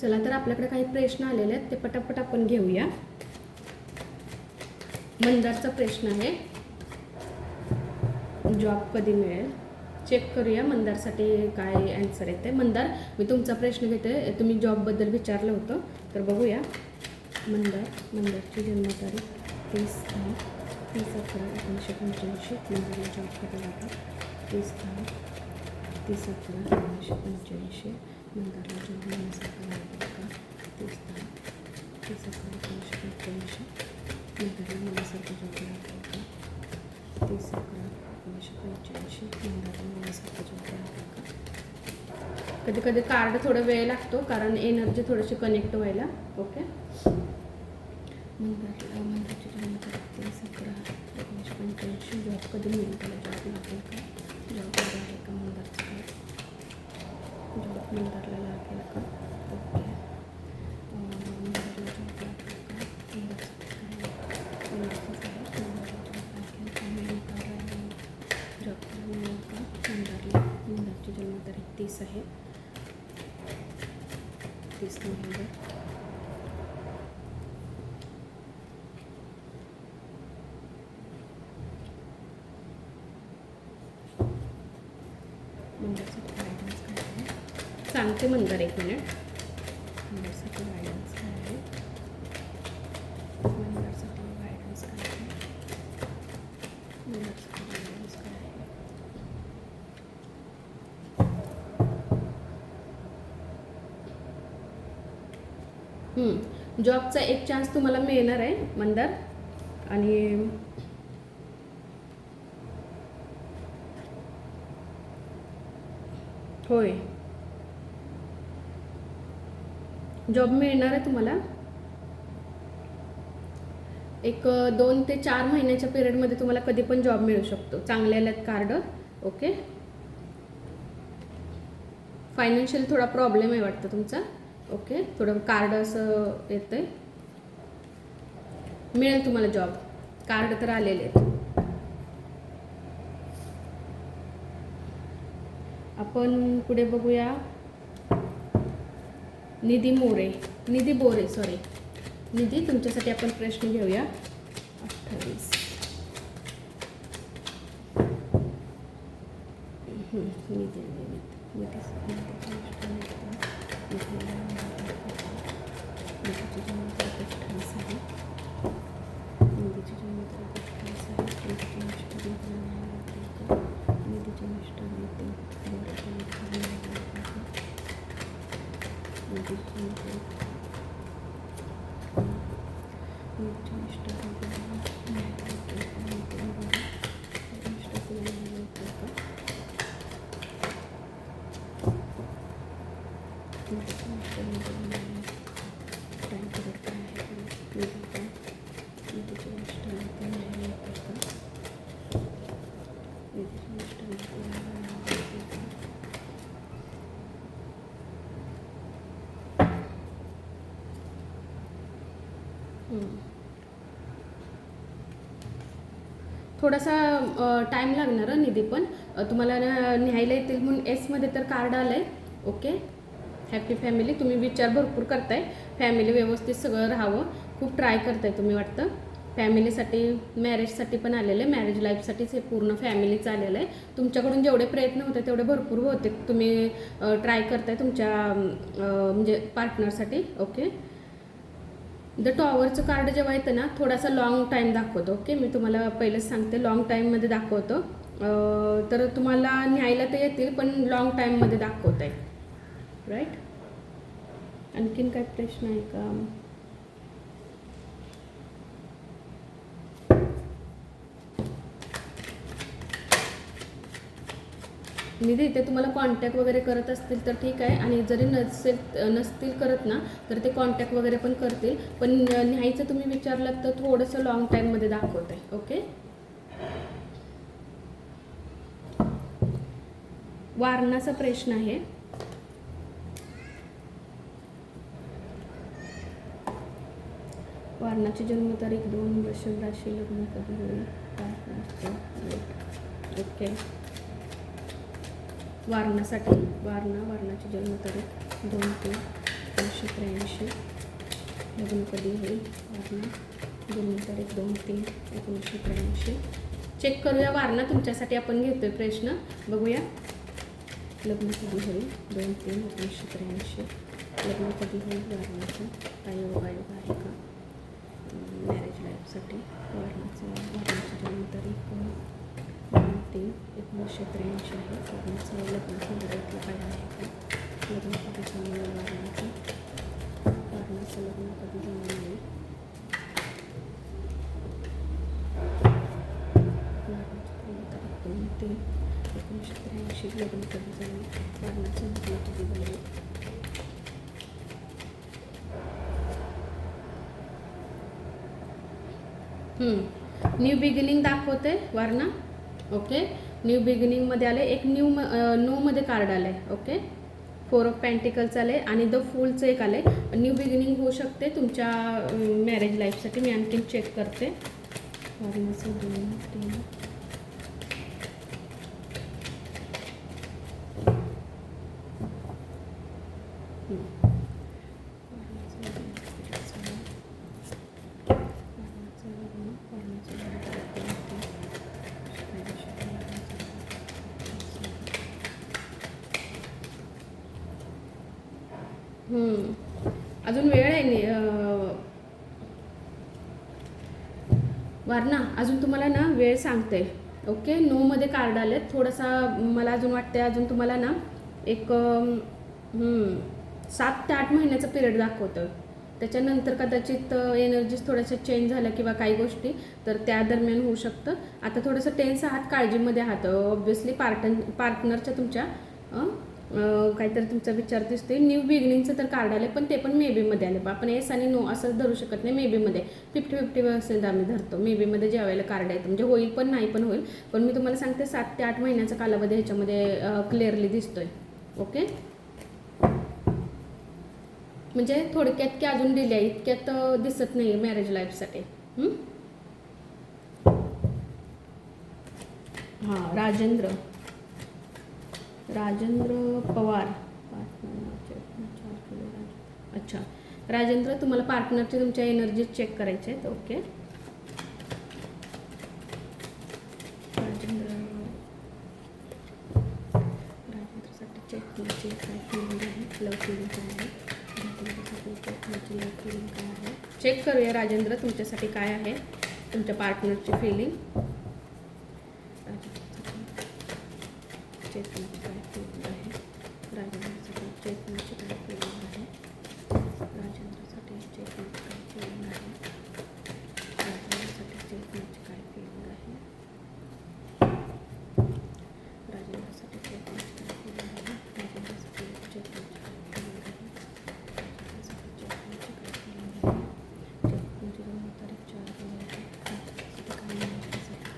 चला तर आपल्याकडे काही प्रश्न आलेले आहेत ते पटापट आपण घेऊया. मंदारचा प्रश्न आहे. जॉब कधी मिळेल? चेक करूया मंदारसाठी काय ॲन्सर येते मंदार मी तुमचा प्रश्न घेते. तुम्ही जॉबबद्दल विचारलं होतं तर बघूया. मंदार मंदारची जन्मतारीख तीस दहा तीस अकरा एकोणीसशे पंच्याऐंशी मंदारला जॉब करायला लागला तीस दहा तीस अकरा एकोणीसशे पंच्याऐंशी. मंदारला जॉब मिळण्यासाठी लागला का तीस दहा तीस अकरा एकोणीसशे पंच्याऐंशी मंदारला मिळण्यासारखं जॉब लागला ते तीस अकरा एकोणीसशे पंच्याऐंशी मंदारला मिळण्यासारखं जॉब लागला का कधी कधी कार्ड थोडा वेळ लागतो कारण एनर्जी थोडीशी कनेक्ट व्हायला. ओके मंदारला मंदारची जन्मतारीख करते अकरा एकोणीसशे पंच्याऐंशी जॉब कधी मिळेल त्याला जॉब लागेल का? जॉब जॉब लागेल का ओके जन्मतारीख तीस आहे. तीस नोव्हेंबर मंदारसाठी गायडन्स काय आहे सांगते मंदार एक मिनिट मंदारसाठी गायडन्स काय आहे? मंदारसाठी गायडन्स काय आहे? मंदारसाठी गायडन्स काय आहे? हम्म. जॉबचा एक चान्स तुम्हाला मिळणार आहे मंदार आणि होय. जॉब मिळणार आहे तुम्हाला. एक दोन ते चार महिन्याच्या पिरियडमध्ये तुम्हाला कधी पण जॉब मिळू शकतो. चांगले आल्यात कार्ड ओके? फायनान्शियल थोडा प्रॉब्लेम आहे वाटतं तुमचा. ओके? थोडं कार्ड असं येतं आहे मिळेल तुम्हाला जॉब कार्ड तर आलेले आहेत. आपण पुढे बघूया. निधी मोरे निधी बोरे सॉरी निधी तुमच्यासाठी आपण प्रश्न घेऊया. Thank you. थोडासा टाईम लागणार निधी पण. तुम्हाला न्यायला येतील म्हणून एसमध्ये तर कार्ड आलं आहे ओके हॅपी फॅमिली तुम्ही विचार भरपूर करताय. फॅमिली व्यवस्थित सगळं राहावं. खूप ट्राय करताय तुम्ही वाटतं. फॅमिलीसाठी मॅरेजसाठी पण आलेलं आहे. मॅरेज लाईफसाठीच हे पूर्ण फॅमिलीच आलेलं आहे. तुमच्याकडून जेवढे प्रयत्न होते तेवढे भरपूर होते. तुम्ही ट्राय करताय तुमच्या म्हणजे पार्टनरसाठी ओके द टॉवरचं कार्ड जेव्हा येतं ना थोडासा लॉंग टाईम दाखवतो. ओके मी तुम्हाला पहिलेच सांगते लॉंग टाईममध्ये दाखवतो. तर तुम्हाला न्यायला तर येतील पण लॉंग टाईममध्ये दाखवत आहे राईट आणखीन काय प्रश्न आहे का? निधी ते तुम्हाला कॉन्टॅक्ट वगैरे करत असतील तर ठीक आहे. आणि जरी नसेल नसतील करत ना तर ते कॉन्टॅक्ट वगैरे पण करतील. पण न्यायचं तुम्ही विचारलं तर थोडंसं लॉंग टाईममध्ये दाखवत. आहे ओके वारणाचा प्रश्न आहे. वारणाची जन्मतारीख दोन वृषभ राशी लग्न कधी होईल? ओके वारणासाठी वारणा वारणाची जन्मतारीख दोन तीन एकोणीसशे त्र्याऐंशी. लग्न कधी होईल? वारणा जन्मतारीख दोन तीन एकोणीसशे त्र्याऐंशी. चेक करूया वारणा तुमच्यासाठी आपण घेतोय प्रश्न. बघूया. लग्न कधी होईल? दोन तीन एकोणीसशे त्र्याऐंशी. लग्न कधी होईल? वारणाचं. काही योगायोग आहे का? मॅरेज लाईफसाठी वारणाचं वारणाची जन्मतारीख तीन त्र्याऐंशी आहे. वारणाचं लग्न संदर्भातलं काय आहे का लग्न कधी जमलं वारणाचं वारणाचं लग्न कधी जमलं आहे ते एकोणीसशे त्र्याऐंशी लग्न कधी झालं वारणाचं लग्न कधी झालं न्यू बिगिनिंग दाखवते वारणा. ओके? न्यू बिगिनिंगमध्ये आले एक न्यू म न्यूमध्ये कार्ड आलं आहे ओके? फोर ऑफ पॅन्टिकल्स आले आणि द फुलचं एक आलं आहे न्यू बिगिनिंग होऊ शकते. तुमच्या मॅरेज लाईफसाठी मी आणखीन चेक करते वारणाचं दोन तीन हम्म. वारणाचं लग्न कधी झालं? वारणाचं लग्न, वारणाचं लग्न कधी होतं? हम्म. अजून वेळ आहे नाही वारणा अजून तुम्हाला ना वेळ सांगते. ओके? नऊमध्ये कार्ड आलेत. थोडासा मला अजून वाटते अजून तुम्हाला ना एक सात ते आठ महिन्याचा पिरियड दाखवतं. त्याच्यानंतर कदाचित एनर्जीज थोड्याशा चेंज झाल्या किंवा काही गोष्टी तर त्या दरम्यान होऊ शकतं. आता थोडंसं टेन्स आहात काळजीमध्ये आहात. ऑब्व्हियसली पार्टन पार्टनरच्या तुमच्या काहीतरी तुमचा विचार दिसतोय. न्यू बिगिनिंगचं तर कार्ड आले पण ते पण मेबीमध्ये आले. बा आपण एस आणि नो असं धरू शकत नाही मेबीमध्ये फिफ्टी फिफ्टी पर्सेंट आम्ही धरतो. मेबीमध्ये ज्यावेळेला कार्ड येतं म्हणजे होईल पण नाही पण होईल. पण मी तुम्हाला सांगते सात ते आठ महिन्याचा कालावधी ह्याच्यामध्ये क्लिअरली दिसतोय. ओके म्हणजे थोडक्यात की अजून दिले आहे इतक्यात दिसत नाही मॅरेज लाईफसाठी हां राजेंद्र. राजेंद्र पवार. अच्छा. राजेंद्र तुम्हाला पार्टनरचे तुमच्या एनर्जी चेक करायचे आहेत. ओके. राजेंद्र. राजेंद्रसाठी चेक करायचे काय फिलिंग आहे? लव फिलिंग काय आहे? राजेंद्रसाठी चेक करायची लव फिलिंग काय आहे? चेक करूया राजेंद्र तुमच्यासाठी काय आहे? तुमच्या पार्टनरची फिलिंग राजेंद्रसाठी चेतनाची काय फिलिंग आहे राजेंद्रसाठी चेतनाची काय फिलिंग आहे राजेंद्रसाठी चेतनाची काय फिलिंग आहे राजेंद्रसाठी चेतनाची काय फिलिंग आहे राजेंद्रसाठी चेतनाची काय फिलिंग आहे राजेंद्रसाठी चेतनाची काय फिलिंग आहे राजेंद्रसाठी चेतनाची काय फिलिंग आहे चेतनाची जन्म तारीख चार जुलै आहे राजेंद्रसाठी काय म्हणायचं आहे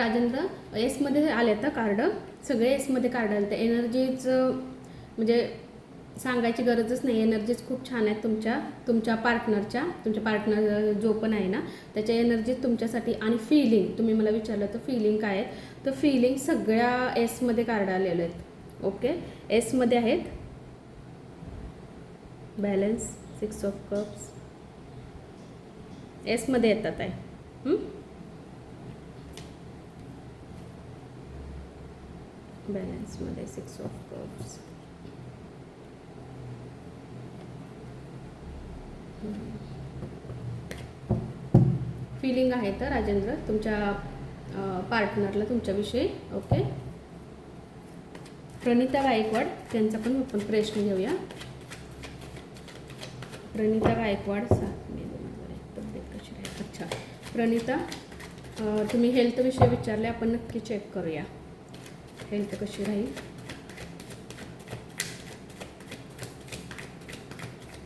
राजेंद्र एसमध्ये आले आता कार्ड सगळे एसमध्ये कार्ड आले. तर एनर्जीचं म्हणजे सांगायची गरजच नाही. एनर्जीज खूप छान आहेत तुमच्या तुमच्या पार्टनरच्या तुमच्या पार्टनर जो पण आहे ना त्याच्या एनर्जीज तुमच्यासाठी आणि फिलिंग तुम्ही मला विचारलं तर फिलिंग काय आहेत? तर फिलिंग सगळ्या एसमध्ये कार्ड आलेले आहेत. ओके एसमध्ये आहेत. बॅलन्स सिक्स ऑफ कप्स एसमध्ये येतात आहे. बॅलन्समध्ये सिक्स ऑफ कप्स फिलिंग आहे तर राजेंद्र तुमच्या पार्टनरला तुमच्याविषयी ओके प्रणिता गायकवाड त्यांचा पण आपण प्रश्न घेऊया. प्रणिता गायकवाड सात मे दोन हजार एक तब्येत कशी आहे? अच्छा. प्रणिता तुम्ही हेल्थविषयी विचारले आपण नक्की चेक करूया. हेल्थ कशी राहील?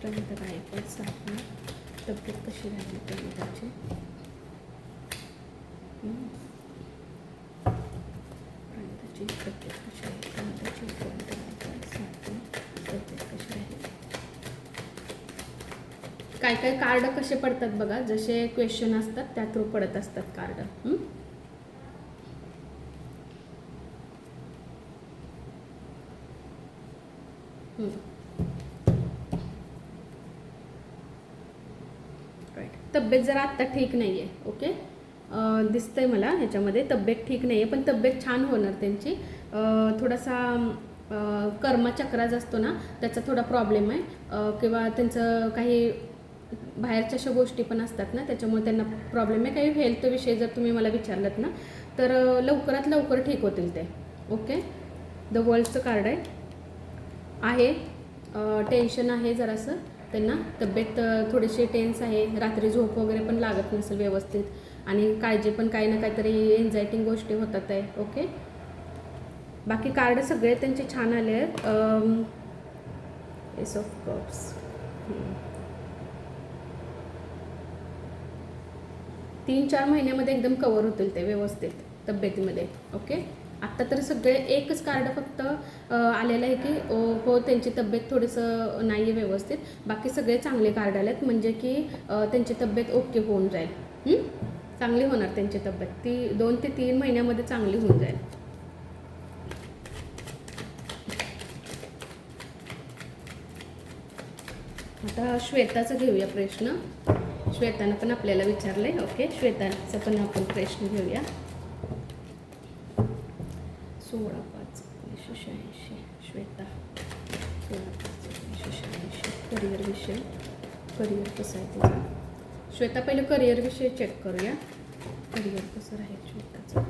प्रणिता गायकवाड सात मे तब्येत कशी राहील प्रणिताची प्रमिताची तब्येत कशी आहे प्रणिताची प्रणिता गायकवाड सात तब्येत कशी राहील? काय काय कार्ड कसे पडतात बघा? जसे क्वेश्चन असतात त्या थ्रू पडत असतात कार्ड. तब्येत जरा आत्ता ठीक नाही आहे ओके अं, दिसतंय मला ह्याच्यामध्ये तब्येत ठीक नाही आहे पण तब्येत छान होणार त्यांची. थोडासा अं, कर्मचक्रा जो असतो ना त्याचा थोडा प्रॉब्लेम आहे. किंवा त्यांचं काही बाहेरच्या अशा गोष्टी पण असतात ना त्याच्यामुळे त्यांना प्रॉब्लेम आहे. काही हेल्थविषयी जर तुम्ही मला विचारलात ना तर लवकरात लवकर ठीक होतील ते ओके द वर्ल्डचं कार्ड आहे. आहे. टेन्शन आहे जरासं. त्यांना तब्येत थोडीशी टेन्स आहे रात्री झोप वगैरे पण लागत नसेल व्यवस्थित. आणि काळजी पण काही ना काहीतरी एन्झायटिंग गोष्टी होतात आहे ओके बाकी कार्ड सगळे त्यांचे छान आले आहेत. एस ऑफ कप्स तीन चार महिन्यामध्ये एकदम कवर होतील ते व्यवस्थित तब्येतीमध्ये ओके आत्ता तर सगळे एकच कार्ड फक्त आलेलं आहे की हो त्यांची तब्येत थोडंसं नाही आहे व्यवस्थित. बाकी सगळे चांगले कार्ड आले आहेत म्हणजे की त्यांची तब्येत ओके होऊन जाईल. चांगली होणार त्यांची तब्येत. ती दोन ते तीन महिन्यामध्ये चांगली होऊन जाईल. आता श्वेताचं घेऊया प्रश्न. श्वेतानं पण आपल्याला विचारले ओके श्वेताचा पण आपण प्रश्न घेऊया. सोळा पाच एकोणीसशे शहाऐंशी श्वेता सोळा पाच एकोणीसशे शहाऐंशी. करिअर विषय करिअर कसं आहे त्याचं श्वेता पहिलं करिअर विषय चेक करूया. करिअर कसं राहील श्वेताचं?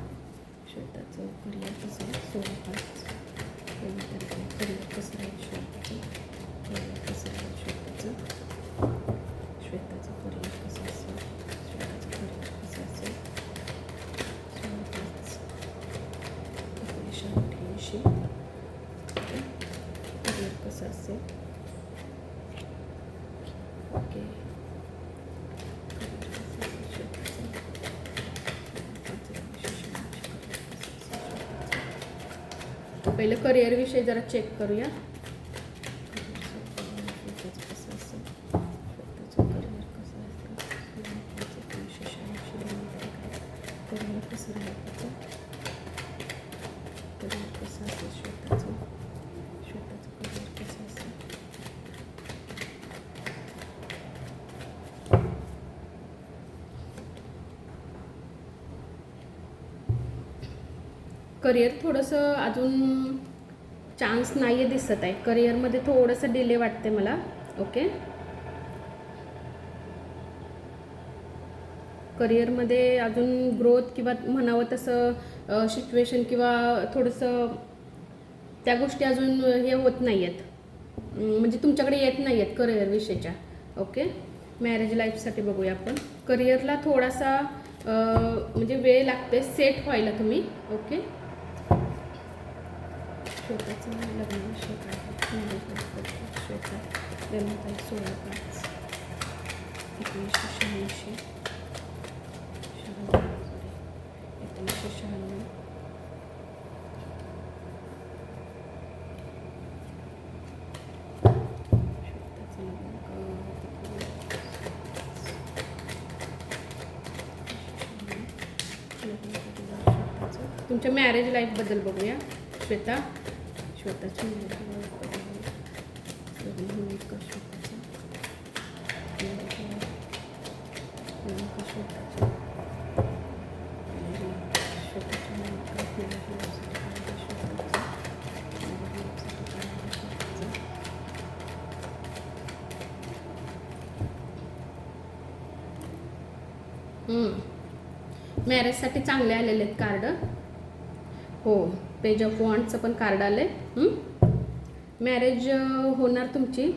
श्वेताचं करिअर कसं आहे? सोळा पाच. करिअर कसं राहील श्वेताचं? करिअर कसं राहील श्वेताचं श्वेताचं करिअर कसं असेल श्वेताचं करिअर कसं असेल सोळा पाच एकोणीसशे अठ्ठ्याऐंशी करिअर कसं असेल ओके करिअर कसं असेल श्वेताचं पाच एकोणीसशे शहाऐंशी करिअर कसं असेल श्वेताचं पहिलं करिअरविषयी जरा चेक करूया श्वेताचं कसं असेल श्वेताचं करिअर कसं असेल पाच एकोणीसशे शहाऐंशी दोनमध्ये काय करिअर कसं राहील त्याचं करिअर कसं असेल श्वेताचं श्वेताचं करिअर कसं असेल करिअर थोडंसं अजून चान्स नाही आहे दिसत आहे. करिअरमध्ये थोडंसं डिले वाटते मला. ओके करिअरमध्ये अजून ग्रोथ किंवा म्हणावं तसं सिच्युएशन किंवा थोडंसं त्या गोष्टी अजून हे होत नाही आहेत म्हणजे तुमच्याकडे येत नाही आहेत करिअर विषयीच्या ओके मॅरेज लाईफसाठी बघूया आपण. करिअरला थोडासा म्हणजे वेळ लागते सेट व्हायला तुम्ही. ओके श्वेताचं लग्न विषय आहे? श्वेता जन्मतारीख सोळा पाच एकोणीसशे शहाऐंशी शहाण्णव एकोणीसशे शहाण्णव श्वेताचं लग्न तुमच्या मॅरेज लाईफबद्दल बघूया श्वेता छोटाचे मॅरेजसाठी चांगले आलेले आहेत कार्ड हो. पेज ऑफ वॉन्टचं पण कार्ड आलं आहे मॅरेज होणार तुमची.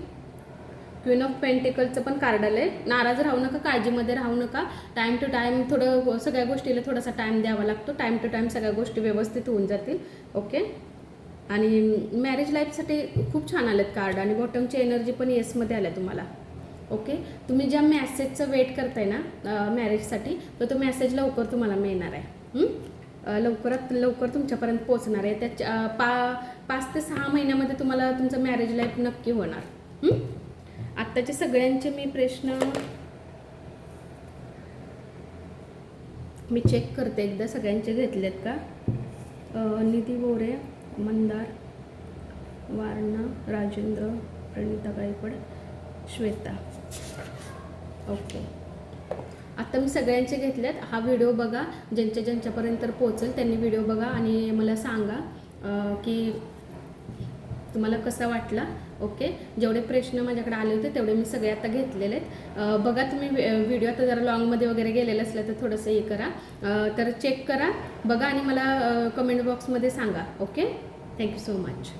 क्वीन ऑफ पेंटिकलचं पण कार्ड आलं आहे नाराज राहू नका काळजीमध्ये राहू नका. टाईम टू टाईम थोडं सगळ्या गोष्टीला थोडासा टाईम द्यावा लागतो. टाईम टू टाईम सगळ्या गोष्टी व्यवस्थित होऊन जातील. ओके आणि मॅरेज लाईफसाठी खूप छान आलेत कार्ड आणि बॉटमची एनर्जी पण येसमध्ये आल्या तुम्हाला. ओके तुम्ही ज्या मॅसेजचं वेट करताय ना मॅरेजसाठी तर तो मॅसेज लवकर तुम्हाला मिळणार आहे. लवकरात लवकर तुमच्यापर्यंत पोहोचणार आहे. त्या पा पाच ते सहा महिन्यामध्ये तुम्हाला तुमचं मॅरेज लाईफ नक्की होणार. आत्ताचे सगळ्यांचे मी प्रश्न मी चेक करते. एकदा सगळ्यांचे घेतलेत का? निधी बोरे मंदार वारणा राजेंद्र प्रणिता गायकवाड श्वेता. ओके. आत्ता मी सगळ्यांचे घेतल्यात हा व्हिडिओ बघा. ज्यांच्या ज्यांच्यापर्यंत पोहोचेल त्यांनी व्हिडिओ बघा आणि मला सांगा की तुम्हाला कसा वाटला. ओके? जेवढे प्रश्न माझ्याकडे आले होते तेवढे मी सगळे आता घेतलेले आहेत. बघा तुम्ही व्हिडिओ आता जरा लॉंगमध्ये वगैरे गेलेलं असलं तर थोडंसं हे करा. तर चेक करा. बघा आणि मला कमेंट बॉक्समध्ये सांगा. ओके? Thank you so much